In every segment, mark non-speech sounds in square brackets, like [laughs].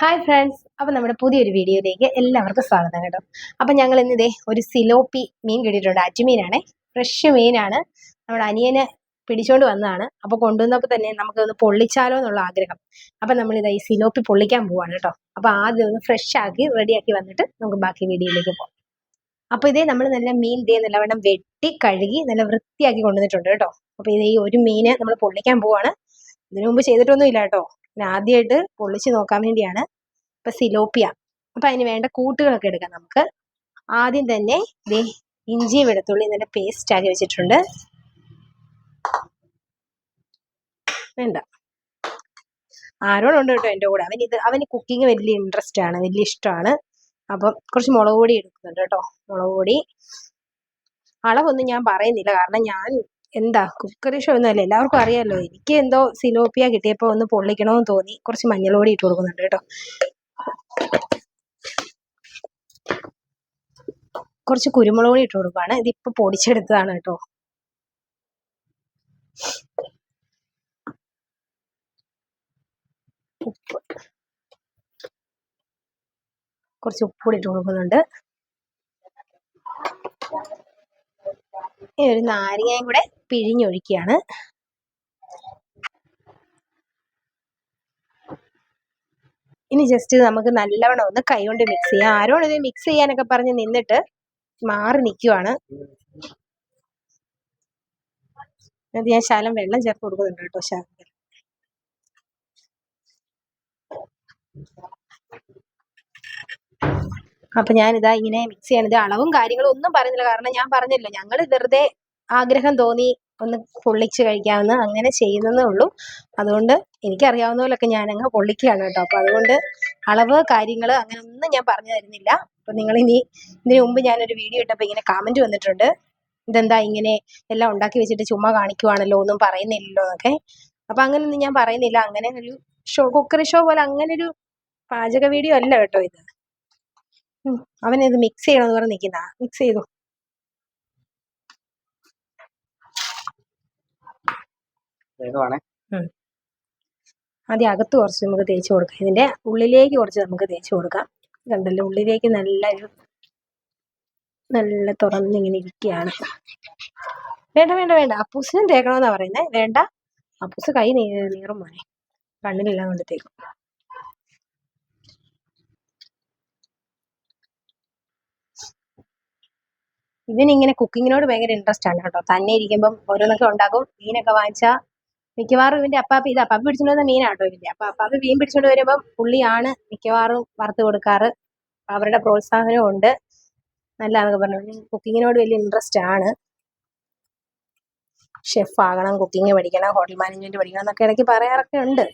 Hi friends അപ്പം നമ്മുടെ പുതിയൊരു വീഡിയോയിലേക്ക് എല്ലാവർക്കും സ്വാഗതം കേട്ടോ. അപ്പം ഞങ്ങൾ ഇന്ന് ഇതേ ഒരു സിലോപ്പി മീൻ കിട്ടിയിട്ടുണ്ട്. അറ്റുമീനാണേ ഫ്രഷ് മീനാണ്. നമ്മുടെ അനിയനെ പിടിച്ചുകൊണ്ട് വന്നതാണ്. അപ്പോൾ കൊണ്ടുവന്നപ്പോൾ തന്നെ നമുക്ക് ഒന്ന് പൊള്ളിച്ചാലോ എന്നുള്ള ആഗ്രഹം. അപ്പം നമ്മൾ ഇതാ ഈ സിലോപ്പി പൊള്ളിക്കാൻ പോവാണ് കേട്ടോ. അപ്പോൾ ആദ്യം ഒന്ന് ഫ്രഷ് ആക്കി റെഡിയാക്കി വന്നിട്ട് നമുക്ക് ബാക്കി വീഡിയോയിലേക്ക് പോകാം അപ്പോൾ ഇതേ നമ്മൾ നല്ല മീൻ ഇതേ നല്ലവണ്ണം വെട്ടി കഴുകി നല്ല വൃത്തിയാക്കി കൊണ്ടുവന്നിട്ടുണ്ട് കേട്ടോ. അപ്പോൾ ഇതേ ഒരു മീന് നമ്മൾ പൊള്ളിക്കാൻ പോവാണ്. ഇതിനു മുമ്പ് ചെയ്തിട്ടൊന്നും ഇല്ല കേട്ടോ. പിന്നെ ആദ്യമായിട്ട് പൊള്ളിച്ച് നോക്കാൻ വേണ്ടിയാണ് ഇപ്പൊ സിലോപ്പിയ. അപ്പൊ അതിന് വേണ്ട കൂട്ടുകളൊക്കെ എടുക്കാം നമുക്ക്. ആദ്യം തന്നെ ദേ ഇഞ്ചി വെളുത്തുള്ളി നല്ല പേസ്റ്റ് ആക്കി വെച്ചിട്ടുണ്ട്. വേണ്ട. ആരോടുണ്ട് കേട്ടോ എന്റെ കൂടെ? അവൻ ഇത് അവന് കുക്കിംഗ് വലിയ ഇൻട്രസ്റ്റ് ആണ് വലിയ ഇഷ്ടമാണ്. അപ്പം കുറച്ച് മുളക് പൊടി എടുക്കുന്നുണ്ട് കേട്ടോ മുളക് പൊടി. അളവൊന്നും ഞാൻ പറയുന്നില്ല കാരണം ഞാൻ എന്താ കുക്കറി ഷോ ഒന്നും അല്ല എല്ലാവർക്കും അറിയാമല്ലോ എനിക്ക് എന്തോ സിലോപ്പിയ കിട്ടിയപ്പോൾ ഒന്ന് പൊള്ളിക്കണമെന്ന് തോന്നി. കുറച്ച് മഞ്ഞളോടി ഇട്ട് കൊടുക്കുന്നുണ്ട് കേട്ടോ. കുറച്ച് കുരുമുളകൂടി ഇട്ട് കൊടുക്കുകയാണ് ഇതിപ്പോൾ പൊടിച്ചെടുത്തതാണ് കേട്ടോ. ഉപ്പ്. കുറച്ച് ഉപ്പ് കൂടി ഇട്ട് കൊടുക്കുന്നുണ്ട്. ഇനി ഒരു നാരങ്ങയും കൂടെ പിഴിഞ്ഞൊഴിക്കുകയാണ്. ഇനി ജസ്റ്റ് നമുക്ക് നല്ലവണ്ണം ഒന്ന് കൈകൊണ്ട് മിക്സ് ചെയ്യാം. ആരോട് ഇത് മിക്സ് ചെയ്യാനൊക്കെ പറഞ്ഞ് നിന്നിട്ട് മാറി നിൽക്കുവാണ്. അത് ഞാൻ ശാലം വെള്ളം ചേർത്ത് കൊടുക്കുന്നുണ്ട് കേട്ടോ ശാലം അപ്പൊ ഞാനിതാ ഇങ്ങനെ മിക്സ് ചെയ്യണത്. അളവും കാര്യങ്ങളും ഒന്നും പറഞ്ഞില്ല കാരണം ഞാൻ പറഞ്ഞല്ലോ ഞങ്ങൾ വെറുതെ ആഗ്രഹം തോന്നി ഒന്ന് പൊള്ളിച്ച് കഴിക്കാമെന്ന് അങ്ങനെ ചെയ്യുന്നതേ ഉള്ളൂ. അതുകൊണ്ട് എനിക്കറിയാവുന്ന പോലൊക്കെ ഞാൻ അങ്ങ് പൊള്ളിക്കുകയാണ് കേട്ടോ. അപ്പൊ അതുകൊണ്ട് അളവ് കാര്യങ്ങൾ അങ്ങനെ ഒന്നും ഞാൻ പറഞ്ഞു തരുന്നില്ല. അപ്പൊ നിങ്ങൾ ഇനി ഇതിനു മുമ്പ് ഞാനൊരു വീഡിയോ ഇട്ടപ്പോൾ ഇങ്ങനെ കമന്റ് വന്നിട്ടുണ്ട്. ഇതെന്താ ഇങ്ങനെ എല്ലാം ഉണ്ടാക്കി വെച്ചിട്ട് ചുമ്മാ കാണിക്കുവാണല്ലോ ഒന്നും പറയുന്നില്ലല്ലോ എന്നൊക്കെ. അപ്പൊ അങ്ങനെയൊന്നും ഞാൻ പറയുന്നില്ല. അങ്ങനെ ഒരു ഷോ കുക്കറി ഷോ പോലെ അങ്ങനെ ഒരു പാചക വീഡിയോ അല്ല കേട്ടോ ഇത്. അവനിത് മിക്സ് ചെയ്യണമെന്ന് പറഞ്ഞ് നിൽക്കുന്ന മിക്സ് ചെയ്തു. ആദ്യം അകത്ത് കുറച്ച് നമുക്ക് തേച്ച് കൊടുക്കാം. ഇതിന്റെ ഉള്ളിലേക്ക് കുറച്ച് നമുക്ക് തേച്ച് കൊടുക്കാം. കണ്ടല്ലോ ഉള്ളിലേക്ക് നല്ലൊരു നല്ല തുറന്നിങ്ങനെ ഇരിക്കുകയാണ്. വേണ്ട വേണ്ട വേണ്ട. അപ്പൂസിനും തേക്കണമെന്നാ പറയുന്നത് വേണ്ട. അപ്പൂസ് കൈ നീറും മോനെ. കണ്ണിലെല്ലാം കൊണ്ട് തേക്കും. ഇവനിങ്ങനെ കുക്കിങ്ങിനോട് ഭയങ്കര ഇൻട്രസ്റ്റ് ആണ് കേട്ടോ. തന്നെ ഇരിക്കുമ്പം ഓരോന്നൊക്കെ ഉണ്ടാക്കും. മീനൊക്കെ വാങ്ങിച്ചാൽ മിക്കവാറും ഇവന്റെ അപ്പാപ്പ ഇത് അപ്പാപ്പ പിടിച്ചോണ്ട് വന്ന മീനാട്ടോ ഇതിന്റെ അപ്പൊ അപ്പാപ്പ മീൻ പിടിച്ചോണ്ട് വരുമ്പം പുള്ളിയാണ് മിക്കവാറും വറുത്ത് കൊടുക്കാറ്. അവരുടെ പ്രോത്സാഹനവും ഉണ്ട്. നല്ലതാണെന്നൊക്കെ പറഞ്ഞു. കുക്കിങ്ങിനോട് വലിയ ഇൻട്രസ്റ്റ് ആണ്. ഷെഫ് ആകണം കുക്കിംഗ് പഠിക്കണം ഹോട്ടൽ മാനേജ്മെന്റ് പഠിക്കണം എന്നൊക്കെ ഇടയ്ക്ക് പറയാറൊക്കെ ഉണ്ട്.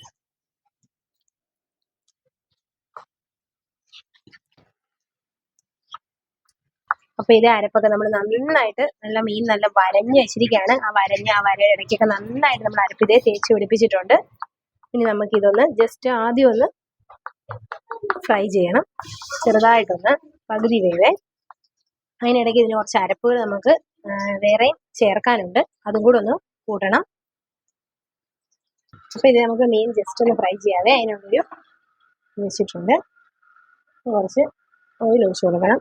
അപ്പൊ ഇത് അരപ്പൊക്കെ നമ്മൾ നന്നായിട്ട് നല്ല മീൻ നല്ല വരഞ്ഞ് വെച്ചിരിക്കുകയാണ് ആ വരഞ്ഞ ആ വര ഇടയ്ക്കൊക്കെ നന്നായിട്ട് നമ്മൾ അരപ്പിതേ തേച്ച് പിടിപ്പിച്ചിട്ടുണ്ട്. ഇനി നമുക്ക് ഇതൊന്ന് ജസ്റ്റ് ആദ്യം ഒന്ന് ഫ്രൈ ചെയ്യണം. ചെറുതായിട്ടൊന്ന് പകുതി വേവേ. അതിനിടയ്ക്ക് ഇതിന് കുറച്ച് അരപ്പുകൾ നമുക്ക് വേറെയും ചേർക്കാനുണ്ട്. അതും കൂടെ ഒന്ന് കൂട്ടണം. അപ്പൊ ഇത് നമുക്ക് മീൻ ജസ്റ്റ് ഒന്ന് ഫ്രൈ ചെയ്യാതെ അതിനുള്ളൊരു വെച്ചിട്ടുണ്ട്. കുറച്ച് ഓയിൽ ഒഴിച്ചു കൊടുക്കണം.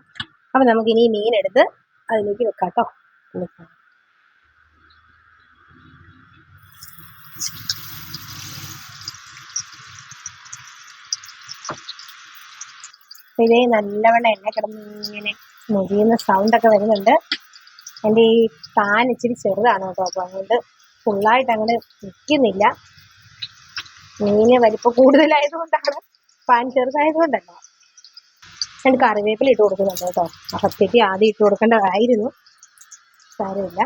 അപ്പൊ നമുക്ക് ഇനി ഈ മീൻ എടുത്ത് അതിലേക്ക് വെക്കാം കേട്ടോ ഇതേ നല്ലവണ്ണം എണ്ണ കിടന്ന് ഇങ്ങനെ സൗണ്ട് ഒക്കെ വരുന്നുണ്ട്. എന്റെ ഈ താൻ ഇച്ചിരി ചെറുതാണ് കേട്ടോ അപ്പോൾ അതുകൊണ്ട് ഫുള്ളായിട്ട് അങ്ങനെ നിൽക്കുന്നില്ല മീന് വലിപ്പം കൂടുതലായതുകൊണ്ടാണ് പാൻ ചെറുതായതുകൊണ്ടല്ല. രണ്ട് കറിവേപ്പില ഇട്ട് കൊടുക്കുന്നുണ്ട് കേട്ടോ. അപ്പത്തേക്ക് ആദ്യം ഇട്ട് കൊടുക്കേണ്ടതായിരുന്നു. സാരമില്ല.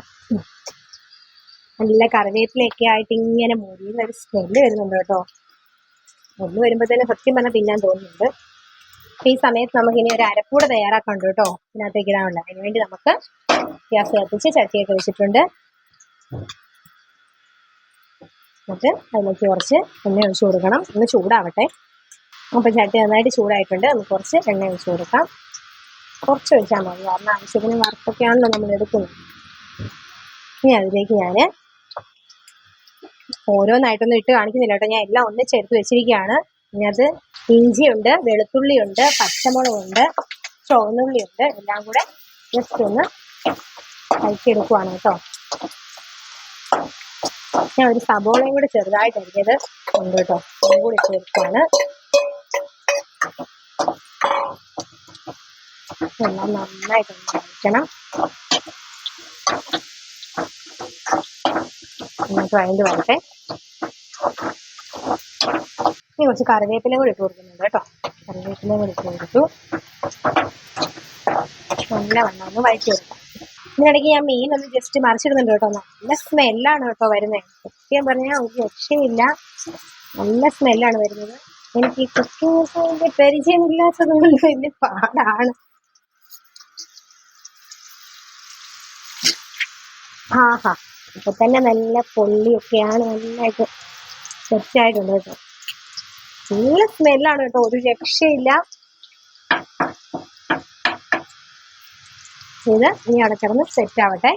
നല്ല കറിവേപ്പിലയൊക്കെ ആയിട്ട് ഇങ്ങനെ മുരിയുന്ന ഒരു സ്മെല്ല് വരുന്നുണ്ട് കേട്ടോ. ഒന്ന് വരുമ്പോൾ തന്നെ സത്യം പറഞ്ഞാൽ തിന്നാൻ തോന്നുന്നുണ്ട്. അപ്പൊ ഈ സമയത്ത് നമുക്ക് ഇനി ഒരു അരപ്പൂടെ തയ്യാറാക്കാനുണ്ട് കേട്ടോ. ഇതിനകത്തേക്ക് ഇടാനുള്ള അതിന് വേണ്ടി നമുക്ക് ഗ്യാസ് കത്തിച്ച് ചട്ടിയൊക്കെ വെച്ചിട്ടുണ്ട്. എന്നിട്ട് അതിലേക്ക് കുറച്ച് എണ്ണ ഒഴിച്ചു കൊടുക്കണം. ഒന്ന് ചൂടാവട്ടെ. അപ്പം ചട്ടി നന്നായിട്ട് ചൂടായിട്ടുണ്ട്. നമുക്ക് കുറച്ച് എണ്ണ ഒഴിച്ചു കൊടുക്കാം. കുറച്ച് ഒഴിച്ചാൽ മതി. കാരണം ആവശ്യത്തിന് വറുത്തൊക്കെയാണല്ലോ നമ്മൾ എടുക്കുന്നത്. ഇനി അതിലേക്ക് ഞാൻ ഓരോന്നായിട്ടൊന്നും ഇട്ട് കാണിക്കുന്നില്ല കേട്ടോ. ഞാൻ എല്ലാം ഒന്നിച്ചെടുത്ത് വെച്ചിരിക്കുകയാണ്. ഇതിനകത്ത് ഇഞ്ചിയുണ്ട് വെളുത്തുള്ളിയുണ്ട് പച്ചമുളകുണ്ട് ചുവന്നുള്ളിയുണ്ട്. എല്ലാം കൂടെ ജസ്റ്റ് ഒന്ന് അയച്ചെടുക്കുവാണ് കേട്ടോ. ഞാൻ ഒരു സബോളയും കൂടെ ചെറുതായിട്ട് അരിഞ്ഞത് ഉണ്ട് കേട്ടോ. അതും കൂടി ചേർക്കാണ് എല്ലാം നന്നായിട്ടൊന്ന് വഴണ്ട് വരട്ടെ. കുറച്ച് കറിവേപ്പില കൂടി ഇട്ട് കൊടുക്കുന്നുണ്ട് കേട്ടോ. കറിവേപ്പില കൂടി ഇട്ട് കൊടുത്തു. നല്ല വണ്ണം ഒന്ന് കൊടുക്കാം. ഇതിനിടയ്ക്ക് ഞാൻ മീൻ ഒന്ന് ജസ്റ്റ് മറിച്ചിടുന്നുണ്ട് കേട്ടോ. നല്ല സ്മെല്ലാണ് കേട്ടോ വരുന്നത്. സത്യം പറഞ്ഞാൽ ഒരു രക്ഷയില്ല നല്ല സ്മെല്ലാണ് വരുന്നത്. എനിക്ക് ഈ കുക്കിംഗ് പരിചയമില്ലാത്തത് കൊണ്ട് വലിയ പാടാണ്. ആഹാ ഇപ്പൊ തന്നെ നല്ല പൊള്ളിയൊക്കെയാണ് നന്നായിട്ട് സെറ്റായിട്ടുണ്ട് കേട്ടോ. നല്ല സ്മെല്ലാണ് കേട്ടോ ഒരു രക്ഷയില്ല. ഇത് ഇനി അവിടെ കിടന്ന് സെറ്റ് ആവട്ടെ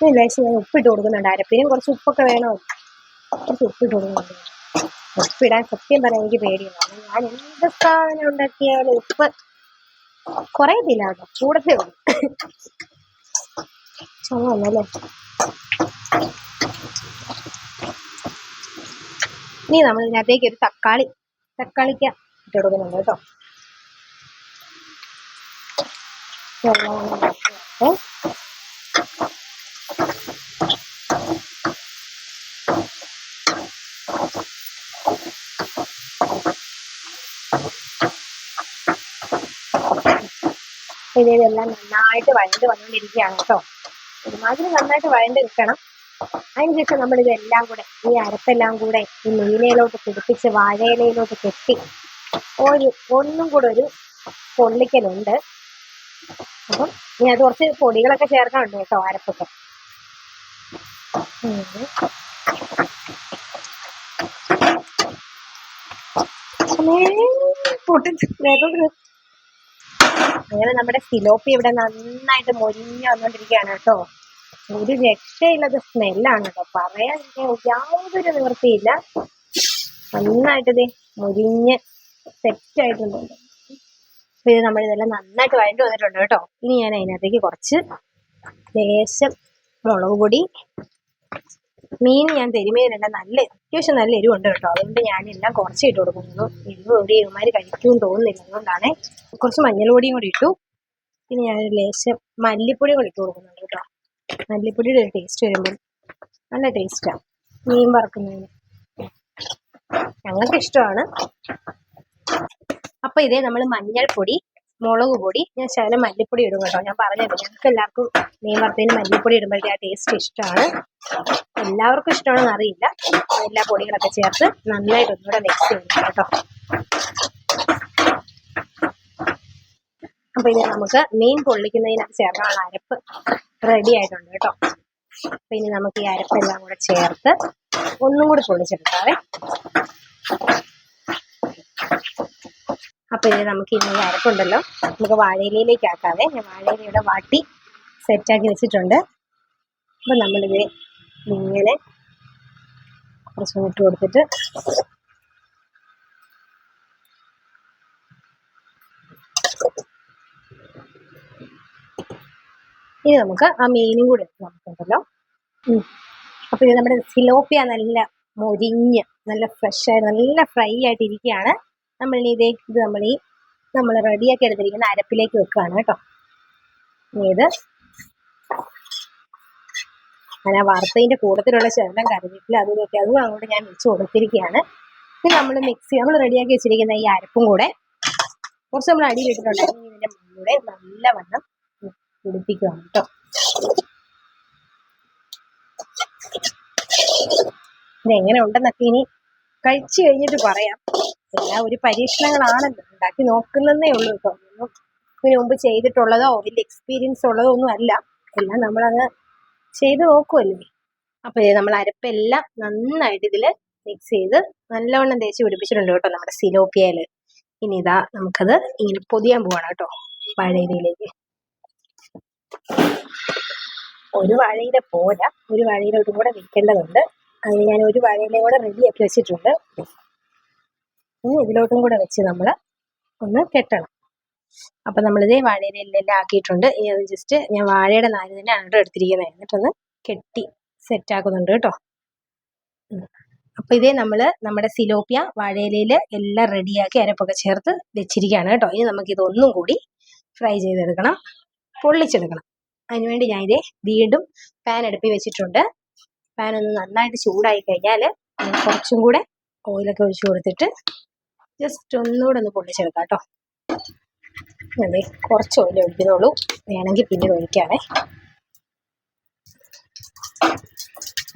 ഇനി ലേശം ഞാൻ ഉപ്പിട്ട് കൊടുക്കുന്നുണ്ട്. അരപ്പിനും കുറച്ച് ഉപ്പൊക്കെ വേണോ. കുറച്ച് ഉപ്പിട്ട് കൊടുക്കുന്നുണ്ട്. ഉപ്പിടാൻ സത്യം പറയാൻ എനിക്ക് പേടിയാണ് ഞാൻ എന്ത് സാധനം ഉണ്ടാക്കിയാലും ഉപ്പ് കൊറേ കേട്ടോ കൂടത്തേ ഉള്ളൂ. ചുമ വന്നല്ലേ? ഇനി നമ്മൾ ഇതിനകത്തേക്ക് ഒരു തക്കാളി തക്കാളിക്ക ഇട്ട് കൊടുക്കുന്നുണ്ട് കേട്ടോ. ഇതെല്ലാം നന്നായിട്ട് വഴണ്ട് വന്നുകൊണ്ടിരിക്കുകയാണ് കേട്ടോ. ഒരുമാതിരി നന്നായിട്ട് വഴണ്ട് നിൽക്കണം. അതിനുശേഷം നമ്മൾ ഇതെല്ലാം കൂടെ ഈ അരപ്പെല്ലാം കൂടെ ഈ മീനയിലോട്ട് പിടിപ്പിച്ച് വാഴയിലയിലോട്ട് കെട്ടി ഒരു ഒന്നും കൂടെ ഒരു പൊള്ളിക്കലുണ്ട്. അപ്പം ഇനി അത് കുറച്ച് പൊടികളൊക്കെ ചേർക്കാനുണ്ട് കേട്ടോ അരപ്പൊക്കെ. ഉം. അങ്ങനെ നമ്മുടെ സിലോപ്പി ഇവിടെ നന്നായിട്ട് മൊരിഞ്ഞു വന്നോണ്ടിരിക്കുകയാണ് കേട്ടോ. ഒരു രക്ഷയില്ലാത്ത സ്മെല്ലാണ് കേട്ടോ. പറയാൻ യാതൊരു നിവൃത്തിയില്ല. നന്നായിട്ട് ഇത് മുരിഞ്ഞ് സെറ്റ് ആയിട്ടുണ്ട്. അപ്പൊ ഇത് നമ്മൾ ഇതെല്ലാം നന്നായിട്ട് വഴണ്ട് വന്നിട്ടുണ്ട് കേട്ടോ. ഇനി ഞാൻ അതിനകത്തേക്ക് കുറച്ച് ലേശം മുളക് പൊടി മീൻ ഞാൻ തരുമേനല്ല നല്ല അത്യാവശ്യം നല്ല എരിവുണ്ട് കേട്ടോ. അതുകൊണ്ട് ഞാൻ എല്ലാം കുറച്ച് ഇട്ട് കൊടുക്കുന്നു. എരിവ് ഒരു എരുമാര് കഴിക്കും തോന്നുന്നില്ല. അതുകൊണ്ടാണ് കുറച്ച് മഞ്ഞൾപൊടിയും കൂടി ഇട്ടു. പിന്നെ ഞാൻ ലേശം മല്ലിപ്പൊടി കൂടി ഇട്ട് കൊടുക്കുന്നുണ്ട് കേട്ടോ. മല്ലിപ്പൊടിയുടെ ഒരു ടേസ്റ്റ് വരുമ്പോൾ നല്ല ടേസ്റ്റാണ് മീൻ വറക്കുന്നതിന്. ഞങ്ങൾക്ക് ഇഷ്ടമാണ് അപ്പൊ ഇതേ നമ്മൾ മഞ്ഞൾപ്പൊടി മുളക് പൊടി. ഞാൻ ശകലം മല്ലിപ്പൊടി ഇടും കേട്ടോ. ഞാൻ പറഞ്ഞല്ലോ ഞങ്ങൾക്ക് എല്ലാവർക്കും മീൻ വറുത്തതിന് മല്ലിപ്പൊടി ഇടുമ്പോഴത്തെ ആ ടേസ്റ്റ് ഇഷ്ടമാണ്. എല്ലാവർക്കും ഇഷ്ടമാണെന്ന് അറിയില്ല. എല്ലാ പൊടികളൊക്കെ ചേർത്ത് നന്നായിട്ട് ഒന്നുകൂടെ മിക്സ് ചെയ്യണം കേട്ടോ. അപ്പൊ ഇനി നമുക്ക് മീൻ പൊള്ളിക്കുന്നതിനകത്ത് ചേർക്കാനുള്ള അരപ്പ് റെഡി ആയിട്ടുണ്ട് കേട്ടോ. അപ്പൊ ഇനി നമുക്ക് ഈ അരപ്പെല്ലാം കൂടെ ചേർത്ത് ഒന്നും കൂടി പൊള്ളിച്ചെടുക്കാവേ. അപ്പൊ ഇനി നമുക്ക് ഇനി അരക്കുണ്ടല്ലോ. നമുക്ക് വാഴയിലയിലേക്ക് ആക്കാവേ. ഞാൻ വാഴയിലയുടെ വാട്ടി സെറ്റാക്കി വെച്ചിട്ടുണ്ട്. അപ്പൊ നമ്മളിത് ഇങ്ങനെ കുറച്ച് ഇട്ട് കൊടുത്തിട്ട് ഇനി നമുക്ക് ആ മീനും കൂടി നമുക്കുണ്ടല്ലോ അപ്പോൾ അപ്പൊ ഇത് നമ്മുടെ സിലോപ്പിയ നല്ല മൊരിഞ്ഞ് നല്ല ഫ്രഷ് ആയിട്ട് നല്ല ഫ്രൈ ആയിട്ട് ഇനി ഇതേ നമ്മൾ ഈ നമ്മൾ റെഡിയാക്കി എടുത്തിരിക്കുന്ന അരപ്പിലേക്ക് വെക്കുകയാണ് കേട്ടോ. ഇത് ഞാൻ ആ വറുത്തതിന്റെ കൂട്ടത്തിലുള്ള ശകലം കറിവേപ്പില അതും ഇതൊക്കെ അതും അങ്ങോട്ട് ഞാൻ വെച്ച് കൊടുത്തിരിക്കുകയാണ്. ഇത് നമ്മൾ മിക്സി നമ്മൾ റെഡിയാക്കി വെച്ചിരിക്കുന്ന ഈ അരപ്പും കൂടെ കുറച്ച് നമ്മൾ അടിയിൽ ഇട്ടിട്ടുണ്ടെങ്കിൽ ഇതിന്റെ മുന്നിലൂടെ നല്ലവണ്ണം പിടിപ്പിക്കുകയാണ് കേട്ടോ. ഇതെങ്ങനെ ഉണ്ടെന്നൊക്കെ ഇനി കഴിച്ചു കഴിഞ്ഞിട്ട് പറയാം. എല്ലാം ഒരു പരീക്ഷണങ്ങളാണല്ലോ ഉണ്ടാക്കി നോക്കുന്നതേ ഉള്ളൂ കേട്ടോ ഇതിനു മുമ്പ് ചെയ്തിട്ടുള്ളതോ വലിയ എക്സ്പീരിയൻസ് ഉള്ളതോ ഒന്നും അല്ല. എല്ലാം നമ്മളങ്ങ് ചെയ്ത് നോക്കുമല്ലേ അപ്പൊ ഇത് നമ്മൾ അരപ്പെല്ലാം നന്നായിട്ട് ഇതിൽ മിക്സ് ചെയ്ത് നല്ലവണ്ണം തേച്ച് പിടിപ്പിച്ചിട്ടുണ്ട് കേട്ടോ നമ്മുടെ സിലോപ്പിയയിൽ. ഇനി ഇതാ നമുക്കത് ഇങ്ങനെ പൊതിയാൻ പോവാണ് കേട്ടോ വാഴയിലയിലേക്ക് ഒരു വാഴയില പോരാ. ഒരു വാഴയിലോട്ടും കൂടെ വെക്കേണ്ടതുണ്ട്. അതിന് ഞാൻ ഒരു വാഴയിലയും കൂടെ റെഡിയാക്കി വെച്ചിട്ടുണ്ട്. ഇനി ഇതിലോട്ടും കൂടെ വെച്ച് നമ്മൾ ഒന്ന് കെട്ടണം. അപ്പം നമ്മളിതേ വാഴയിലെല്ലാം ആക്കിയിട്ടുണ്ട്. ഇനി അത് ജസ്റ്റ് ഞാൻ വാഴയുടെ നാര് തന്നെ അണ്ടർ എടുത്തിരിക്കുന്നത്. എന്നിട്ടൊന്ന് കെട്ടി സെറ്റാക്കുന്നുണ്ട് കേട്ടോ. അപ്പോൾ അപ്പൊ ഇതേ നമ്മൾ നമ്മുടെ സിലോപ്പിയ വാഴയിലയിൽ എല്ലാം റെഡിയാക്കി അരപ്പൊക്കെ ചേർത്ത് വെച്ചിരിക്കുകയാണ് കേട്ടോ. ഇനി നമുക്ക് ഇതൊന്നും കൂടി ഫ്രൈ ചെയ്തെടുക്കണം. പൊള്ളിച്ചെടുക്കണം. അതിനുവേണ്ടി ഞാൻ ഇതേ വീണ്ടും പാൻ അടുപ്പി വെച്ചിട്ടുണ്ട്. പാൻ ഒന്ന് നന്നായിട്ട് ചൂടായി കഴിഞ്ഞാൽ കുറച്ചും കൂടെ ഓയിലൊക്കെ ഒഴിച്ചു കൊടുത്തിട്ട് ജസ്റ്റ് ഒന്നുകൂടെ ഒന്ന് പൊള്ളിച്ചെടുക്കാം കേട്ടോ അതെ കുറച്ച് ഓയിൽ ഒഴിക്കുന്നുള്ളൂ. വേണമെങ്കിൽ പിന്നെ ഒഴിക്കാവേ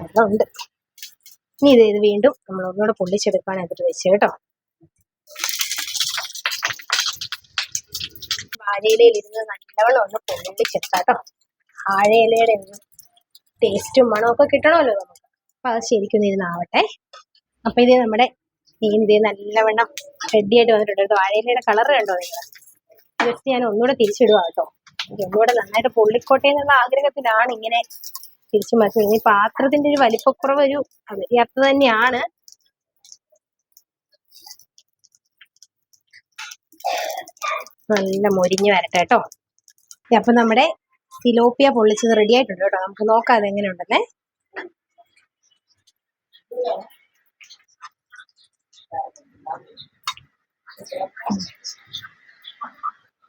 വെള്ളമുണ്ട് ഇനി ഇത് ഇത് വീണ്ടും നമ്മൾ ഒന്നുകൂടെ പൊള്ളിച്ചെടുക്കാൻ അതിട്ട് വെച്ച് കേട്ടോ. വാഴയിലയിൽ ഇരുന്ന് നല്ലവണ്ണം ഒന്ന് പൊള്ളിച്ചെടുക്കാം കേട്ടോ വാഴയിലയുടെ ഒന്ന് ടേസ്റ്റും മണമൊക്കെ കിട്ടണമല്ലോ നമുക്ക്. അപ്പൊ അത് ശരിക്കും ഇരുന്നാവട്ടെ. അപ്പൊ ഇത് നമ്മുടെ ഇത് നല്ലവണ്ണം റെഡി ആയിട്ട് വന്നിട്ടുണ്ട്. കേട്ടോ വാഴയിലയുടെ കളർ കണ്ടോ നിങ്ങൾ? ജസ്റ്റ് ഞാൻ ഒന്നുകൂടെ തിരിച്ചിടുക കേട്ടോ. എനിക്ക് ഒന്നുകൂടെ നന്നായിട്ട് പൊള്ളിക്കോട്ടെ എന്നുള്ള ആഗ്രഹത്തിലാണ് ഇങ്ങനെ തിരിച്ചു മാറ്റി ഇനി പാത്രത്തിന്റെ ഒരു വലിപ്പക്കുറവ് ഒരു അറിയാത്തത് തന്നെയാണ്. നല്ല മൊരിഞ്ഞു വരട്ടെ കേട്ടോ. അപ്പൊ നമ്മുടെ സിലോപ്പിയ പൊള്ളിച്ചത് റെഡി ആയിട്ടുണ്ട് കേട്ടോ. നമുക്ക് നോക്കാം അത് എങ്ങനെയുണ്ടെന്നേ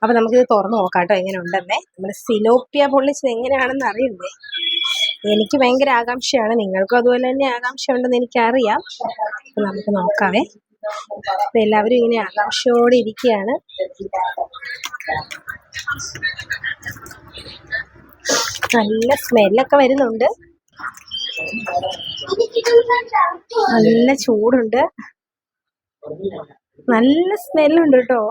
അപ്പൊ നമുക്കിത് തുറന്നു നോക്കാം കേട്ടോ എങ്ങനെ ഉണ്ടെന്നേ നമ്മുടെ സിലോപ്പിയ പൊള്ളിച്ചത് എങ്ങനെയാണെന്ന് അറിയണ്ടേ എനിക്ക് ഭയങ്കര ആകാംക്ഷയാണ് നിങ്ങൾക്കും അതുപോലെ തന്നെ ആകാംക്ഷ ഉണ്ടെന്ന് എനിക്കറിയാം. നമുക്ക് നോക്കാവേ. അപ്പൊ എല്ലാവരും ഇങ്ങനെ ആകാംക്ഷയോടെ ഇരിക്കുകയാണ്. നല്ല സ്മെല്ലൊക്കെ വരുന്നുണ്ട്. നല്ല ചൂടുണ്ട്. നല്ല സ്മെല്ലുണ്ട് കേട്ടോ.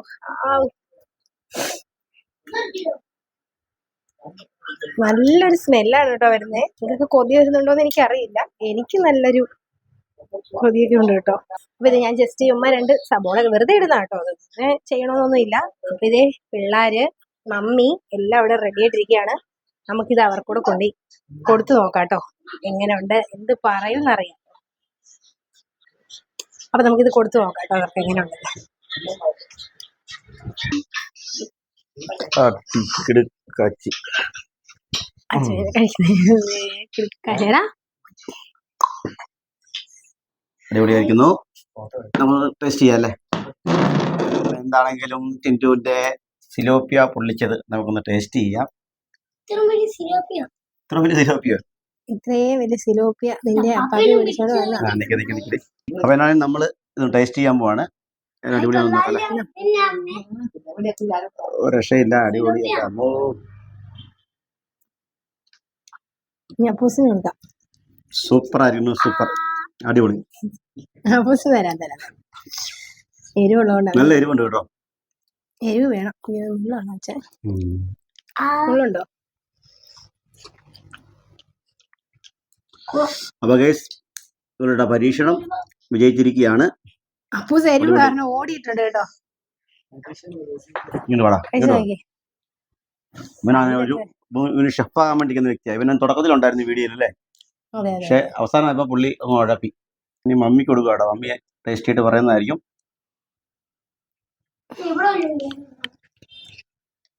നല്ലൊരു സ്മെല്ലാണ് കേട്ടോ വരുന്നത് നിങ്ങൾക്ക് കൊതി വരുന്നുണ്ടോ എന്ന് എനിക്കറിയില്ല. എനിക്ക് നല്ലൊരു കൊതിയൊക്കെ ഉണ്ട് കേട്ടോ. അപ്പൊ ഇത് ഞാൻ ജസ്റ്റ് ഉമ്മ രണ്ട് സബോള വെറുതെ ഇടുന്ന കേട്ടോ അത്. അങ്ങനെ ചെയ്യണമെന്നൊന്നും ഇല്ല. അപ്പൊ ഇതേ പിള്ളാര് മമ്മി എല്ലാം ഇവിടെ റെഡി ആയിട്ടിരിക്കുകയാണ് നമുക്കിത് അവർക്കൂടെ കൊണ്ടി കൊടുത്തു നോക്കാം കേട്ടോ. എങ്ങനെയുണ്ട്? എന്ത് പറയുമെന്നറിയാം. അപ്പൊ നമുക്കിത് കൊടുത്തു നോക്കാം കേട്ടോ അവർക്ക് എങ്ങനെയുണ്ട് അടിപൊളിയായിരിക്കുന്നു. നമ്മൾ ടേസ്റ്റ് ചെയ്യാല്ലേ? എന്താണെങ്കിലും ടിന്റുവിന്റെ സിലോപ്പിയ പൊള്ളിച്ചത്. നമുക്കൊന്ന് ടേസ്റ്റ് ചെയ്യാം. ഇത്ര വലിയ സിലോപ്പിയോ? ഇത്രയും വലിയ സിലോപ്പിയ നിന്റെ അപ്പാപ്പി അപ്പൊ എന്നാലും നമ്മൾ ടേസ്റ്റ് ചെയ്യാൻ പോവാണ്. ഞാൻ അടിപൊളിയാണെന്ന് നോക്കല്ലേ ഒരു രക്ഷയില്ല അടിപൊളി ഞാൻ കൊടുക്കാം. സൂപ്പർ ആയിരുന്നു സൂപ്പർ അടിപൊളി. തരാം നല്ല എരിവുണ്ട് കേട്ടോ. എരിവ് വേണം. ഉള്ളാണോ അച്ഛൻ ഉള്ളുണ്ടോ? അപ്പൊ ഗൈസ് ഇവരുടെ പരീക്ഷണം വിജയിച്ചിരിക്കുകയാണ്. അപ്പു എരിവ് കാരണം ഓടിയിട്ടുണ്ട് കേട്ടോ. ഇവനാണ് ഒരു ഇവന് ഷെഫാകാൻ വേണ്ടിക്കുന്ന വ്യക്തിയാണ് ഇവൻ തുടക്കത്തിലുണ്ടായിരുന്നു വീഡിയോയിൽ അല്ലേ? അതെ അതെ. പക്ഷെ അവസാനം ആയപ്പോ പുള്ളി ഉഴപ്പി. ഇനി മമ്മിക്ക് കൊടുക്കുക കേട്ടോ. മമ്മിയെ ടേസ്റ്റ് ആയിട്ട് പറയുന്നതായിരിക്കും.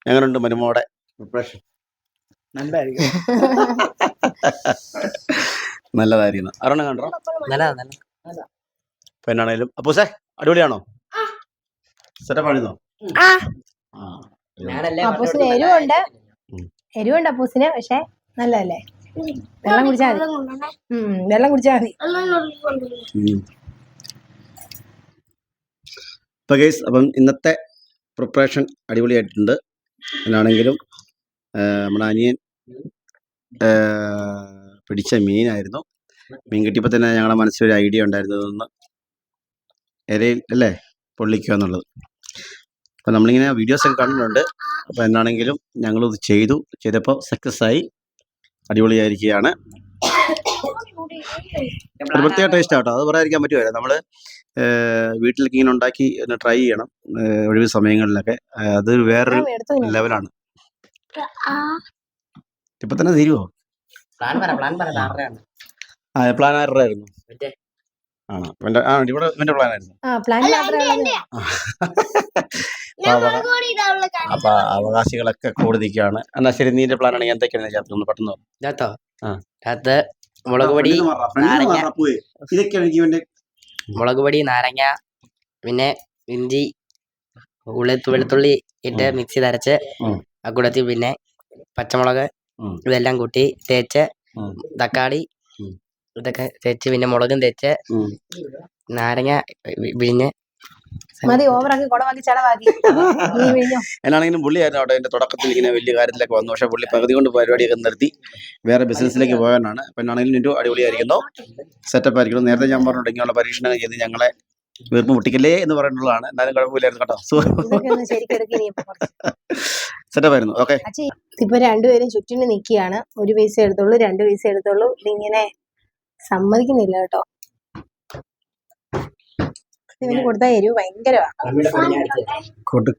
എങ്ങനെയുണ്ട് മരുമോടെ? പ്രിപ്പറേഷൻ നല്ലതായിരിക്കും [laughs] നല്ലതായിരിക്കുന്നു. അറുണ കണ്ടോ? നല്ലതാ നല്ല. സേ അടിപൊളിയാണോ? സെറ്റപ്പ് ആയിരുന്നോ ആ. ആ ഞാനല്ലേ അപ്പൂസിന് എരിവുണ്ട്. അപ്പൂസിന് പക്ഷെ നല്ലതല്ലേ? വെള്ളം കുടിച്ചാൽ മതി. ഉം വെള്ളം കുടിച്ചാൽ മതി. അപ്പൊ ഗൈസ് അപ്പം ഇന്നത്തെ പ്രിപ്പറേഷൻ അടിപൊളിയായിട്ടുണ്ട്. എന്നാണെങ്കിലും നമ്മുടെ അനിയൻ ആ, പിടിച്ച മീനായിരുന്നു. മീൻ കിട്ടിയപ്പോൾ തന്നെ ഞങ്ങളുടെ മനസ്സിലൊരു ഐഡിയ ഉണ്ടായിരുന്നത് ഇതൊന്ന് ഇരയിൽ അല്ലേ പൊള്ളിക്കുക എന്നുള്ളത്. അപ്പം നമ്മളിങ്ങനെ വീഡിയോസൊക്കെ കണ്ടിട്ടുണ്ട് അപ്പോൾ എന്നാണെങ്കിലും ഞങ്ങളിത് ചെയ്തു. ചെയ്തപ്പോൾ സക്സസ് ആയി. അടിപൊളിയായിരിക്കുകയാണ് ഒരു പ്രത്യേക ടേസ്റ്റ് ആട്ടോ അത് പറയാതിരിക്കാൻ പറ്റുമല്ലോ നമ്മൾ വീട്ടിലേക്ക് ഇങ്ങനെ ഉണ്ടാക്കി ഒന്ന് ട്രൈ ചെയ്യണം. ഒഴിവ് സമയങ്ങളിലൊക്കെ. അത് വേറൊരു ലെവലാണ് ഇപ്പൊ തന്നെ തീരുവോ? പ്ലാൻ പറ പ്ലാൻ പറ. ആരുടെയാണ് ആ പ്ലാൻ ആരുടെ ആയിരുന്നു? മറ്റേ. ആണോ? ഇവന്റെ ആ ഇവിടെ ഇവന്റെ പ്ലാനായിരുന്നു ആ പ്ലാൻ ആയിരുന്നു? അപ്പൊ അവകാശികളൊക്കെ കൂടുതലാണ് എന്നാ ശരി നീന്റെ പ്ലാൻ ആണെങ്കിൽ എന്തൊക്കെയാണ് ചേർത്ത് ഒന്ന് പെട്ടെന്ന് ആ. ഇതിനകത്ത് മുളക് പൊടി നാരങ്ങ. ഇതൊക്കെയാണ് മുളക് പൊടി നാരങ്ങ പിന്നെ ഇഞ്ചി ഉള്ളി വെളുത്തുള്ളി ഇട്ട് മിക്സി അരച്ച്. ആ കൂടത്തിൽ പിന്നെ പച്ചമുളക്. ഇതെല്ലാം കൂട്ടി തേച്ച്. തക്കാളി. ഇതൊക്കെ തേച്ച് പിന്നെ മുളകും തേച്ച് നാരങ്ങ വിഴിഞ്ഞ് മതി ഓവറാക്കി കുടമാക്കി [laughs] എന്നാണെങ്കിലും പുള്ളിയായിരുന്നു അവിടെ എന്റെ തുടക്കത്തിൽ ഇങ്ങനെ വലിയ കാര്യത്തിലൊക്കെ വന്നു. പക്ഷെ പുള്ളി പകുതി കൊണ്ട് പരിപാടിയൊക്കെ നിർത്തി വേറെ ബിസിനസ്സിലേക്ക് പോകാനാണ്. അപ്പൊ എന്നാണെങ്കിലും നിന്റെ അടിപൊളിയായിരിക്കുന്നു. സെറ്റപ്പ് ആയിരിക്കുന്നു. നേരത്തെ ഞാൻ പറഞ്ഞു ഇങ്ങനെയുള്ള പരീക്ഷണങ്ങൾ ചെയ്ത് ഞങ്ങളെ വീർപ്പ് മുട്ടിക്കല്ലേ എന്ന് പറയുന്നതാണ്. എന്നാലും കുഴപ്പമില്ലായിരുന്നു കേട്ടോ. സെറ്റപ്പായിരുന്നു ഓക്കെ അച്ഛി ഇപ്പൊ രണ്ടുപേരും ചുറ്റിന് നിൽക്കുകയാണ് ഒരു പൈസ എടുത്തോളൂ രണ്ട് പൈസ എടുത്തോളൂ. ഇതിങ്ങനെ സമ്മതിക്കുന്നില്ല കേട്ടോ. ഇവന് കൊടുത്ത എരിവ് ഭയങ്കരമാ. കൊടു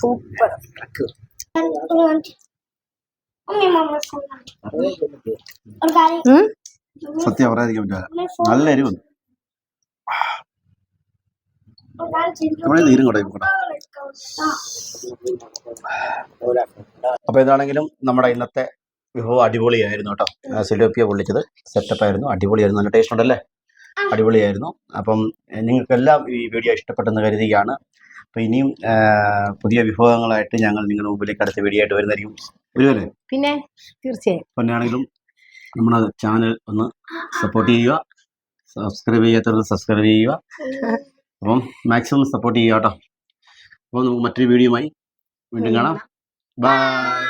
സൂപ്പർ. ഉം? സത്യം പറയാതിരിക്കാൻ പറ്റില്ല നല്ല എരിവ് നമ്മളെ നീരും കൂടെ ഇപ്പൊ കൂടെ. അപ്പൊ ഇതാണെങ്കിലും നമ്മുടെ ഇന്നത്തെ വിഭവം അടിപൊളിയായിരുന്നു കേട്ടോ. സിലോപ്പിയ പൊള്ളിച്ചത്. സെറ്റപ്പ് ആയിരുന്നു. അടിപൊളിയായിരുന്നു. നല്ല ടേസ്റ്റ് ഉണ്ടല്ലേ? അടിപൊളിയായിരുന്നു. അപ്പം നിങ്ങൾക്കെല്ലാം ഈ വീഡിയോ ഇഷ്ടപ്പെട്ടെന്ന് കരുതുകയാണ്. അപ്പോൾ ഇനിയും പുതിയ വിഭവങ്ങളായിട്ട് ഞങ്ങൾ നിങ്ങളുടെ മുമ്പിലേക്ക് അടുത്ത വീഡിയോ ആയിട്ട് വരുന്നതായിരിക്കും. പിന്നെ തീർച്ചയായും. പിന്നെയാണെങ്കിലും നമ്മുടെ ചാനൽ ഒന്ന് സപ്പോർട്ട് ചെയ്യുക. സബ്സ്ക്രൈബ് ചെയ്യാത്തവർ സബ്സ്ക്രൈബ് ചെയ്യുക. അപ്പം മാക്സിമം സപ്പോർട്ട് ചെയ്യുക കേട്ടോ. അപ്പോൾ നമുക്ക് മറ്റൊരു വീഡിയോയുമായി വീണ്ടും കാണാം. ബൈ